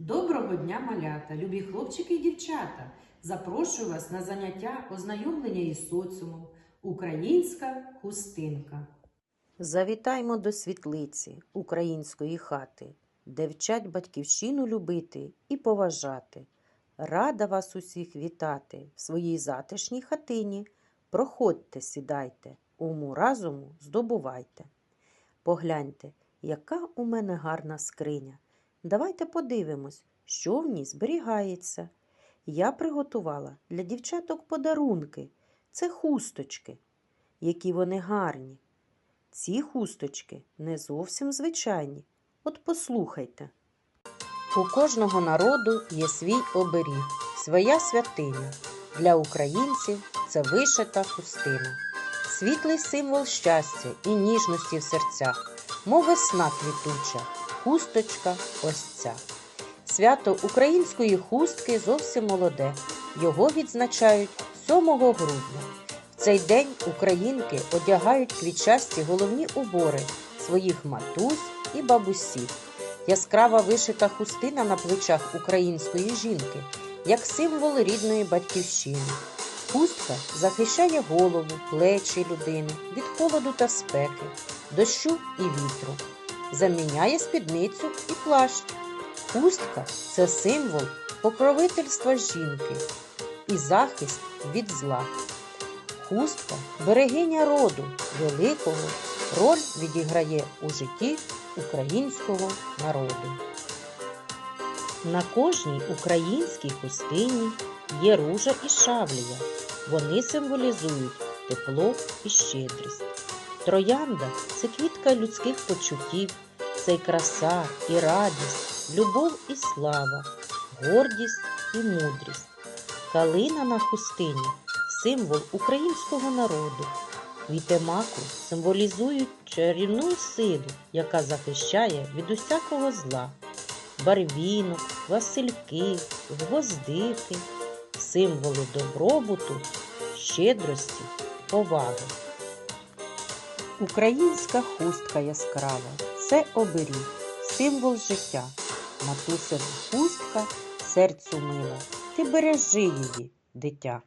Доброго дня, малята, любі хлопчики і дівчата! Запрошую вас на заняття ознайомлення із соціумом. Українська хустинка. Завітаймо до світлиці української хати, де вчать батьківщину любити і поважати. Рада вас усіх вітати в своїй затишній хатині. Проходьте, сідайте, уму разуму здобувайте. Погляньте, яка у мене гарна скриня. Давайте подивимось, що в ній зберігається. Я приготувала для дівчаток подарунки. Це хусточки, які вони гарні. Ці хусточки не зовсім звичайні. От послухайте. У кожного народу є свій оберіг, своя святиня. Для українців це вишита хустина. Світлий символ щастя і ніжності в серцях, мов весна квітуча, хусточка ось ця. Свято української хустки зовсім молоде. Його відзначають 7 грудня. В цей день українки одягають квітчасті головні убори своїх матусь і бабусів. Яскрава вишита хустина на плечах української жінки, як символ рідної батьківщини. Хустка захищає голову, плечі людини від холоду та спеки, дощу і вітру, заміняє спідницю і плащ. Хустка це символ покровительства жінки і захист від зла. Хустка берегиня роду великого роль відіграє у житті українського народу. На кожній українській хустині є ружа і шавлія. Вони символізують тепло і щедрість. Троянда це квітка людських почуттів, це й краса і радість, любов і слава, гордість і мудрість. Калина на хустині символ українського народу. Квіти маку символізують чарівну силу, яка захищає від усякого зла. Барвінок, васильки, гвоздики символи добробуту, щедрості, поваги. Українська хустка яскрава це оберіг, символ життя. Матусина хустка серцю мила, ти бережи її, дитя.